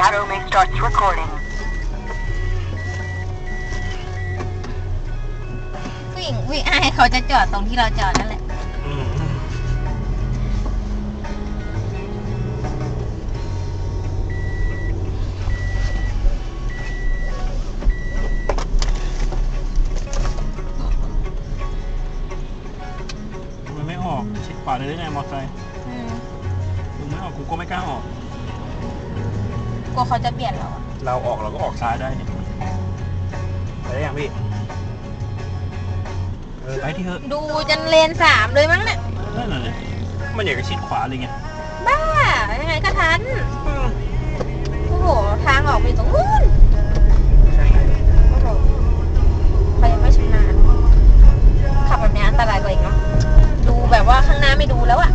Metro may starts recording. วิ่งวิ่งให้เขาจะจอดตรงที่เราจอดนั่นแหละ อืมมันไม่ออกชิดขวาเลยได้ไงมอเตอร์ไซค์อืมมึงไม่ออกกูก็ไม่กล้าออกกัวเขาจะเบียดเราอเราออกเราก็ออกซ้ายได้นี่ไปได้ยังพี่ เออไปที่เถอะดูจนเลนสามเลยมั้งเนี่ยนั่นแหละมันอยากจะชิดขวาเลยไงบ้ายังไงก็ทันโอ้โหทางออกมีตรงนู้นโอ้โหเขายังไม่ชำนาญขับแบบนี้อันตรายกว่าอีกเนาะดูแบบว่าข้างหน้าไม่ดูแล้วอะ